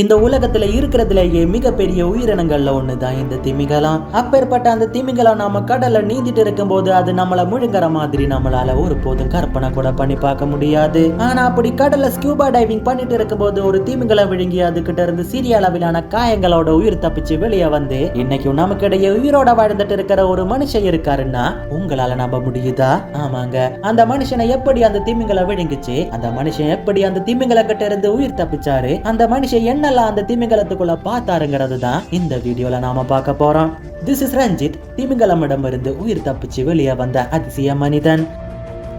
இந்த உலகத்துல இருக்கிறதுலயே மிகப்பெரிய உயிரினங்கள்ல ஒண்ணுதான் இந்த திமிங்கலம். அப்பேற்பட்ட அந்த திமிங்கலம் நாம கடல்ல நீந்திட்டு இருக்கும்போது அது நம்மள முழுங்குற மாதிரி நம்மளால ஒரு போதும் கற்பனை கூட பண்ணி பார்க்க முடியாது. ஆனா அப்படி கடல்ல ஸ்கியூபா டைவிங் பண்ணிட்டு இருக்கும்போது ஒரு திமிங்கலம் விழுங்கி அதுகிட்ட இருந்து சிறிய அளவிலான காயங்களோட உயிர் தப்பிச்சு வெளியே வந்து இன்னைக்கும் நமக்கு இடையே உயிரோட வாழ்ந்துட்டு இருக்கிற ஒரு மனுஷன் இருக்காருன்னா உங்களால நம்ப முடியுதா? ஆமாங்க. அந்த மனுஷனை எப்படி அந்த திமிங்கலம் விழுங்குச்சு? அந்த மனுஷன் எப்படி அந்த திமிங்கல கிட்ட இருந்து உயிர் தப்பிச்சாரு? அந்த மனுஷன் என்ன என்னெல்லாம் அந்த திமிங்கலத்துக்குள்ள பார்த்தாருங்கிறது தான் இந்த வீடியோல நாம பார்க்க போறோம். திஸ் இஸ் ரஞ்சித் திமிங்கலமிடமிருந்து உயிர் தப்பிச்சு வெளியே வந்த அதிசய மனிதன்.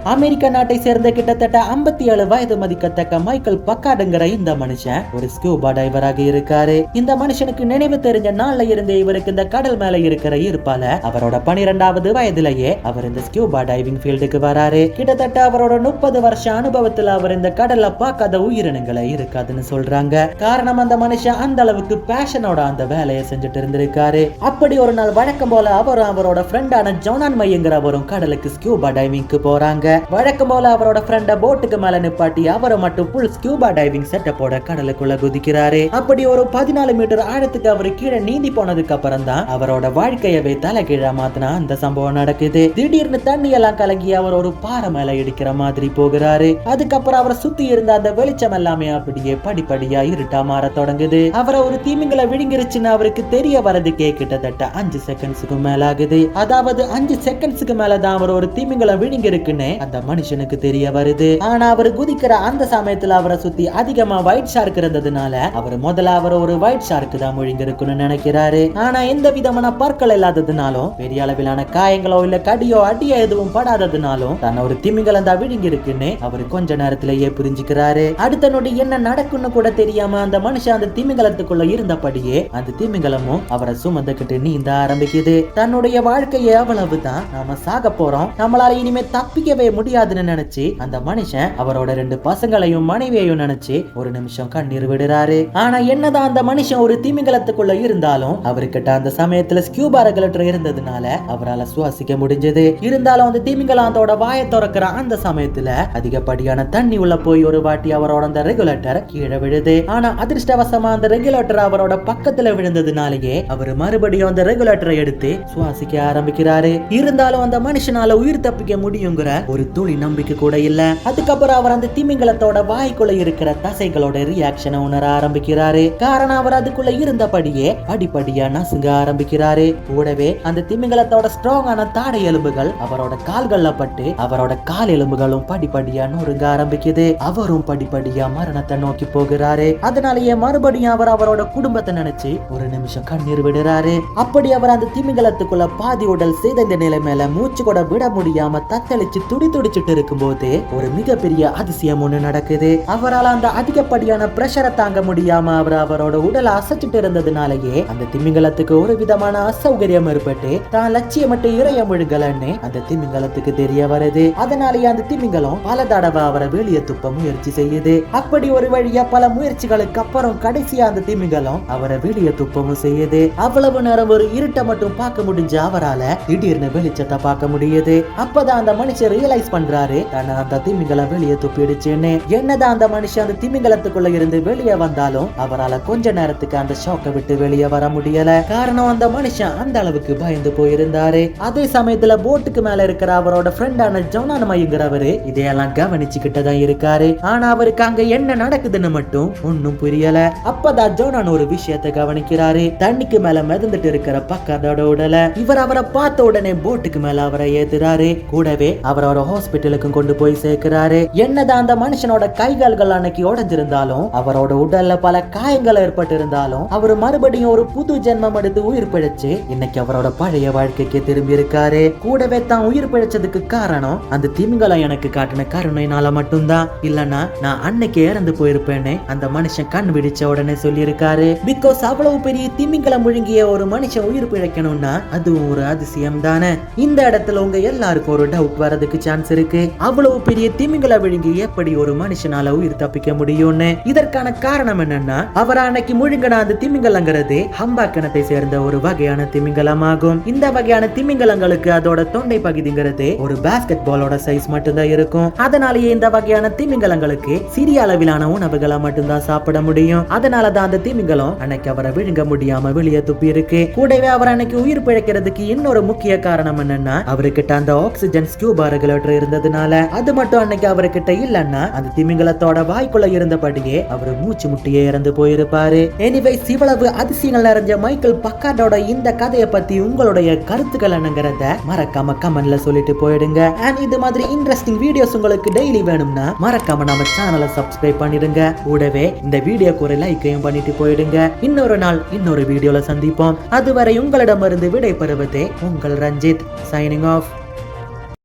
அமெரிக்க நாட்டை சேர்ந்த கிட்டத்தட்ட 57 ஏழு வயது மதிக்கத்தக்க மைக்கேல் பக்காடுங்கிற இந்த மனுஷன் ஒரு ஸ்கூபா டைவராக இருக்காரு. இந்த மனுஷனுக்கு நினைவு தெரிஞ்ச நாள்ல இருந்தே இவருக்கு இந்த கடல் மேல இருக்கிற ஈர்ப்பால அவரோட பனிரெண்டாவது வயதிலேயே அவர் இந்த ஸ்கூபா டைவிங் ஃபீல்டுக்கு வராரு. கிட்டத்தட்ட அவரோட முப்பது வருஷ அனுபவத்துல அவர் இந்த கடல்ல பார்க்காத உயிரினங்களை இருக்காதுன்னு சொல்றாங்க. காரணம் அந்த மனுஷன் அந்த அளவுக்கு பேஷனோட அந்த வேலையை செஞ்சுட்டு இருந்திருக்காரு. அப்படி ஒரு நாள் வழக்கம் போல அவரும் அவரோட ஃப்ரெண்டான ஜோனான் மையங்கிறவரும் கடலுக்கு ஸ்கூபா டைவிங்க்கு போறாங்க. வழக்கம் போல அவரோட ஃப்ரெண்ட போட்டுக்கு மேல நிப்பாட்டி அவரை மட்டும் புல் ஸ்கியூபா டைவிங் செட்டப்போட கடலுக்குள்ள குதிக்கிறாரு. அப்படி ஒரு பதினாலு மீட்டர் ஆழத்துக்கு அவர் கீழே நீந்தி போனதுக்கு அப்புறம் தான் அவரோட வாழ்க்கையவே தலை கீழே மாத்தினா அந்த சம்பவம் நடக்குது. திடீர்னு தண்ணி எல்லாம் கலங்கி அவர் ஒரு பாறை மேல இடிக்கிற மாதிரி போகிறாரு. அதுக்கப்புறம் அவரை சுத்தி இருந்த அந்த வெளிச்சம் எல்லாமே அப்படியே படிப்படியா இருட்டா மாற தொடங்குது. அவரை ஒரு தீமிங்களை விழுங்கிருச்சுன்னு அவருக்கு தெரிய வரதுக்கே கிட்டத்தட்ட அஞ்சு செகண்ட்ஸுக்கு மேல ஆகுது அதாவது அஞ்சு செகண்ட்ஸுக்கு மேல தான் அவர் ஒரு தீமிங்களை விழுங்கிருக்குன்னு அந்த மனுஷனுக்கு தெரிய வருது. ஆனா அவர் குதிக்கிற அந்த சமயத்துல அவரை சுத்தி அதிகமா ஒயிட் ஷார்க் இருந்ததுனால அவர் முதல்ல அவர் ஒரு ஒயிட் ஷார்க் தான் முழுங்கிருக்குன்னு நினைக்கிறாரு. ஆனா எந்த விதமான பற்கள் இல்லாததுனாலும் பெரிய அளவிலான காயங்களோ இல்ல கடியோ அடியோ எதுவும் படாததுனாலும் தன்னை ஒரு திமிங்கலம் தான் விழுங்கி இருக்குன்னு அவர் கொஞ்ச நேரத்திலேயே புரிஞ்சுக்கிறாரு. அடுத்த நொடி என்ன நடக்கும்னு கூட தெரியாம அந்த மனுஷன் அந்த திமிங்கலத்துக்குள்ள இருந்தபடியே அந்த திமிங்கலமும் அவரை சுமந்துக்கிட்டு நீந்த ஆரம்பிக்குது. தன்னுடைய வாழ்க்கையை அவ்வளவுதான். நாம சாக போறோம். நம்மளால இனிமே தப்பிக்கவே முடியாதுன்னு நினைச்சு அந்த மனுஷன் அவரோட ரெண்டு பசங்களையும் மனைவியையும் நினைச்சு ஒரு நிமிஷம் கண்ணீர் விடுறாரு. ஆனா என்னதான் அந்த மனுஷன் ஒரு திமிங்கலத்துக்குள்ள இருந்தாலும் அவர்கிட்ட அந்த சமயத்துல ஸ்கியூபா ரெகுலேட்டர் இருந்ததுனால அவரால் சுவாசிக்க முடிஞ்சது. இருந்தாலும் அந்த திமிங்கலம் அதோட வாயை திறக்கிற அந்த சமயத்துல அதிகப்படியான தண்ணி உள்ள போய் ஒரு வாட்டி அவரோட அந்த ரெகுலேட்டர் கீழே விழுது. ஆனா அதிர்ஷ்டவசமா அந்த ரெகுலேட்டர் அவரோட பக்கத்துல விழுந்ததுனாலயே அவர் மறுபடியும் அந்த ரெகுலேட்டரை எடுத்து சுவாசிக்க ஆரம்பிக்கிறாரு. இருந்தாலும் அந்த மனுஷனால உயிர் தப்பிக்க முடியுங்கிற ஒரு துளி நம்பிக்கை கூட இல்ல. அதுக்கப்புறம் அவர் அந்த திமிங்கலத்தோட வாய்க்குள்ள இருக்கிற தசைகளோட ரியாக்ஷனை உணர ஆரம்பிக்கிறாரு. காரணம் அவர் அதுக்குள்ள இருந்தபடியே படிப்படியா நசுங்க ஆரம்பிக்கிறாரு. கூடவே அந்த திமிங்கலத்தோட ஸ்ட்ராங்கான தாடை எலும்புகள் அவரோட கால்கள்ல பட்டு அவரோட கால் எலும்புகளும் படிப்படியா நொறுங்க ஆரம்பிக்குது. அவரும் படிப்படியா மரணத்தை நோக்கி போகிறாரு. அதனாலேயே மறுபடியும் அவர் அவரோட குடும்பத்தை நினைச்சு ஒரு நிமிஷம் கண்ணீர் விடுறாரு. அப்படி அவர் அந்த திமிங்கலத்துக்குள்ள பாதி உடல் செய்த இந்த நிலை மேல மூச்சு கூட விட முடியாம தத்தளிச்சு துடி துடிச்சிட்டு இருக்கும்போது ஒரு மிகப்பெரிய அதிசயம் ஒண்ணு நடக்குது. அவரால் அந்த அதிகப்படியான பிரஷரை தாங்க முடியாம அவர் அவரோட உடலை அசைச்சிட்டு இருந்ததுனாலயே அந்த திமிங்கலத்துக்கு ஒரு விதமான அசௌகரியம் ஏற்பட்டு தான் லட்சியமிட்டு இறைய முழுகலன்னு அந்த திமிங்கலத்துக்கு தெரிய வருது. அதனாலேயே அந்த திமிங்கலம் பல தடவை அவரை வெளியே துப்ப முயற்சி செய்யுது. அப்படி ஒரு வழியா பல முயற்சிகளுக்கு அப்புறம் கடைசியா அந்த திமிங்கலம் அவரை வெளியே துப்பமும் செய்யுது. அவ்வளவு நேரம் ஒரு இருட்டை மட்டும் பார்க்க முடிஞ்ச அவரால திடீர்னு வெளிச்சத்தை பார்க்க முடியுது. அப்பதான் அந்த மனுஷன் ரியலைஸ் பண்றாரு. தன்னை அந்த திமிங்கலம் வெளியே துப்பிடுச்சுன்னு என்னதான் அந்த மனுஷன் அந்த திமிங்கலத்துக்குள்ள இருந்து வெளியே வந்தாலும் அவரால கொஞ்ச நேரத்துக்கு அந்த ஷாக்கை விட்டு வெளியே வர முடியல. காரணம் அந்த மனுஷன் அந்த அளவுக்கு பயந்து போயிருந்தாரு. அதே சமயத்துல போட்டுக்கு மேல இருக்கிற அவரோட ஃப்ரெண்டான ஜோனான மையங்கிறவரு இதையெல்லாம் கவனிச்சுக்கிட்டு தான் இருக்காரு. ஆனா அவருக்கு அங்க என்ன நடக்குதுன்னு மட்டும் ஒன்னும் புரியல. அப்பதான் ஜோனான் ஒரு விஷயத்தை கவனிக்கிறாரு. தண்ணிக்கு மேல மிதந்துட்டு இருக்கிற பக்கத்தோட உடல இவர் அவரை பார்த்த உடனே போட்டுக்கு மேல அவரை ஏத்துறாரு. கூடவே அவரோட ஹாஸ்பிட்டலுக்கும் கொண்டு போய் சேர்க்கிறாரு. என்னதான் அந்த மனுஷனோட கை கால்கள் அன்னைக்கு உடஞ்சிருந்தாலும் அவரோட உடல்ல பல காயங்கள் ஏற்பட்டு இருந்தாலும் அவர் மறுபடியும் ஒரு புது ஜென்மம் எடுத்து உயிர் பிழைச்சு இன்னைக்கு அவரோட பழைய வாழ்க்கைக்கு திரும்பி இருக்காரு கூடவே தான் உயிர் பிழைச்சதுக்கு காரணம் அந்த திமிங்கலம் எனக்கு காட்டின கருணைனால மட்டும்தான். இல்லனா நான் அன்னைக்கு இறந்து போயிருப்பேன்னு அந்த மனுஷன் கண் விடிச்ச உடனே சொல்லியிருக்காரு. பிகாஸ் அவ்வளவு பெரிய திமிங்கலம் முழுங்கிய ஒரு மனுஷன் உயிர் பிழைக்கணும்னா அதுவும் ஒரு அதிசயம் தானே இந்த இடத்துல உங்க எல்லாருக்கும் ஒரு டவுட் வரதுக்கு சான்ஸ் இருக்கு. அவ்வளவு பெரிய திமிங்கல விழுங்கி எப்படி ஒரு மனுஷனால உயிர் தப்பிக்க முடியும்னு? இதற்கான காரணம் என்னன்னா அவர் அன்னைக்கு முழுங்கின அந்த திமிங்கலங்கிறது ஹம்பாக்கணத்தை சேர்ந்த ஒரு வகையான திமிங்கலமாகும். இந்த வகையான திமிங்கலங்களுக்கு அதோட தொண்டை பகுதிங்கிறது ஒரு பேஸ்கெட் பாலோட சைஸ் மட்டும்தான் இருக்கும். அதனாலேயே இந்த வகையான திமிங்கலங்களுக்கு சிறிய அளவிலான உணவுகளை மட்டும்தான் சாப்பிட முடியும். அதனாலதான் அந்த திமிங்கலம் அன்னைக்கு அவரை விழுங்க முடியாம வெளியே துப்பி இருக்கு. கூடவே அவர் அன்னைக்கு உயிர் பிழைக்கிறதுக்கு இன்னொரு முக்கிய காரணம் என்னன்னா அவர்கிட்ட அந்த ஆக்சிஜன் ஸ்கியூபா ரெகுலேட்டர் இருந்ததுனால அது மட்டும் அன்னைக்கு அவர்கிட்ட இல்லன்னா அந்த திமிங்கலத்தோட வாய்க்குள்ள இருந்தபடியே அவர் மூச்சு முட்டியே இறந்து போயிருப்பாரு. எனிவைஸ் இவ்வளவு அதிசயங்கள் நிறைஞ்ச மைக்கேல் பக்கார்டோட இந்த கதையை பத்தி உங்களுடைய கருத்துக்கள் என்னங்கிறத மறக்காம கமெண்ட்ல சொல்லிட்டு போயிடுங்க. அண்ட் இது மாதிரி இன்ட்ரெஸ்டிங் வீடியோஸ் உங்களுக்கு டெய்லி வேணும்னா மறக்காம நம்ம சேனலை சப்ஸ்கிரைப் பண்ணிடுங்க. கூடவே இந்த வீடியோக்கு ஒரு லைக்கையும் பண்ணிட்டு போயிடுங்க. இன்னொரு நாள் இன்னொரு வீடியோல சந்திப்போம். அதுவரை உங்களிடமிருந்து விடை பெறுவதே உங்கள் ரஞ்சித் சைனிங் ஆஃப்